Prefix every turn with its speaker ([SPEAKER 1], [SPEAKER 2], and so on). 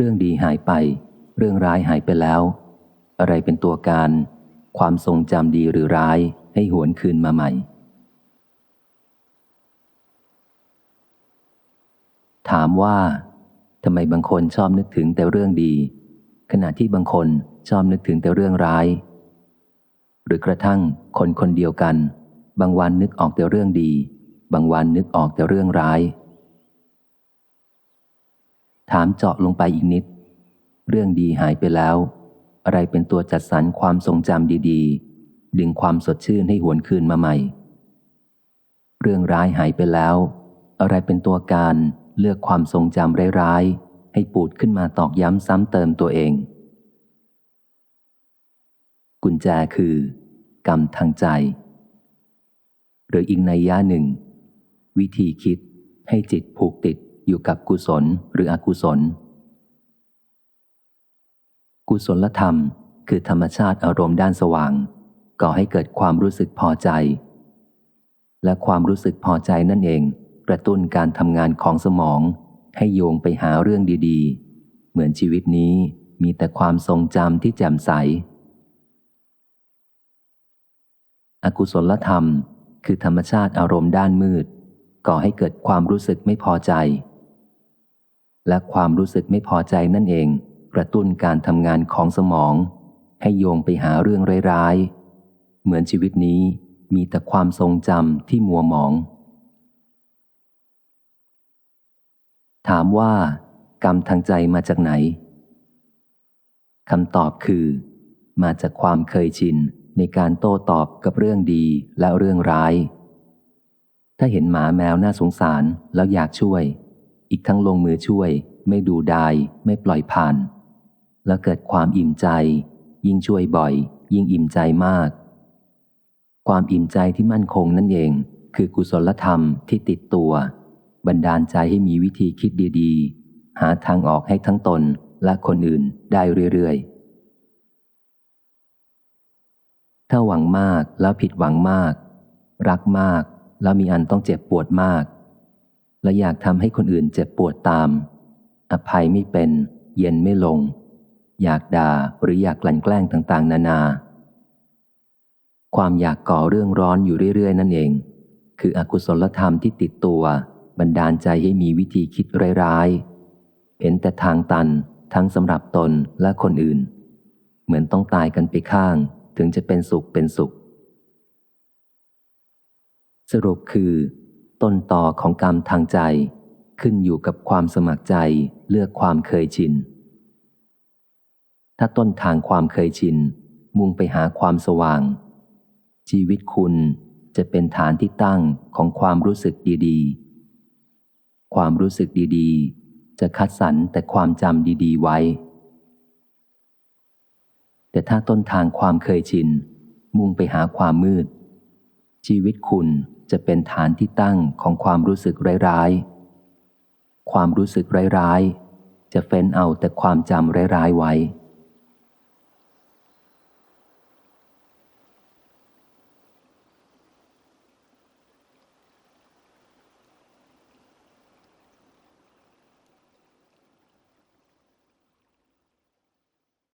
[SPEAKER 1] เรื่องดีหายไป เรื่องร้ายหายไปแล้ว อะไรเป็นตัวการ ความทรงจำดีหรือร้ายให้หวนคืนมาใหม่ ถามว่าทำไมบางคนชอบนึกถึงแต่เรื่องดี ขณะที่บางคนชอบนึกถึงแต่เรื่องร้าย หรือกระทั่งคนคนเดียวกัน บางวันนึกออกแต่เรื่องดี บางวันนึกออกแต่เรื่องร้าย ถามเจาะลงไปอีกนิด เรื่องดีหายไปแล้ว อะไรเป็นตัวจัดสรรความทรงจำดีๆ ดึงความสดชื่นให้หวนคืนมาใหม่ เรื่องร้ายหายไปแล้ว อะไรเป็นตัวการเลือกความทรงจำร้ายๆ ให้ปูดขึ้นมาตอกย้ำซ้ำเติมตัวเอง กุญแจคือ กรรมทางใจ หรืออีกในย่าหนึ่ง วิธีคิดให้จิตผูกติด อยู่กับกุศลหรืออกุศล กุศลธรรม คือธรรมชาติอารมณ์ด้านสว่าง ก่อให้เกิดความรู้สึกพอใจ และความรู้สึกพอใจนั่นเอง กระตุ้นการทำงานของสมอง ให้โยงไปหาเรื่องดีๆ เหมือนชีวิตนี้มีแต่ความทรงจำที่แจ่มใส อกุศลธรรม คือธรรมชาติอารมณ์ด้านมืด ก่อให้เกิดความรู้สึกไม่พอใจ และความรู้สึกไม่พอใจนั่นเอง กระตุ้นการทำงานของสมอง ให้โยงไปหาเรื่องร้ายๆ เหมือนชีวิตนี้มีแต่ความทรงจำที่มัวหมอง ถามว่า กรรมทางใจมาจากไหนคำตอบคือ มาจากความเคยชินในการโต้ตอบกับเรื่องดีและเรื่องร้าย ถ้าเห็นหมาแมวน่าสงสารแล้วอยากช่วย อีกทั้งลงมือช่วย ไม่ดูดายไม่ปล่อยผ่าน แล้วเกิดความอิ่มใจ ยิ่งช่วยบ่อย ยิ่งอิ่มใจมาก ความอิ่มใจที่มั่นคงนั่นเอง คือกุศลธรรมที่ติดตัว บันดาลใจให้มีวิธีคิดดีๆ หาทางออกให้ทั้งตนและคนอื่นได้เรื่อยๆ ถ้าหวังมากแล้วผิดหวังมาก รักมากแล้วมีอันต้องเจ็บปวดมาก และอยากทำให้คนอื่นเจ็บปวดตาม อภัยไม่เป็น เย็นไม่ลง อยากด่าหรืออยากกลั่นแกล้งต่าง ๆ นานา ความอยากก่อเรื่องร้อนอยู่เรื่อย ๆ นั่นเอง คืออกุศลธรรมที่ติดตัวบันดาลใจให้มีวิธีคิดร้ายๆ เห็นแต่ทางตันทั้งสำหรับตนและคนอื่น เหมือนต้องตายกันไปข้าง ถึงจะเป็นสุขเป็นสุข สรุปคือ ต้นต่อของกรรมทางใจ ขึ้นอยู่กับความสมัครใจเลือกความเคยชิน ถ้าต้นทางความเคยชิน มุ่งไปหาความสว่าง ชีวิตคุณจะเป็นฐานที่ตั้งของความรู้สึกดีๆ ความรู้สึกดีๆ จะคัดสรรแต่ความจำดีๆ ไว้ แต่ถ้าต้นทางความเคยชิน มุ่งไปหาความมืด ชีวิตคุณ จะเป็นฐานที่ตั้งของความรู้สึกร้ายๆ ความรู้สึกร้ายๆ จะเฟ้นเอาแต่ความจำร้ายๆไว้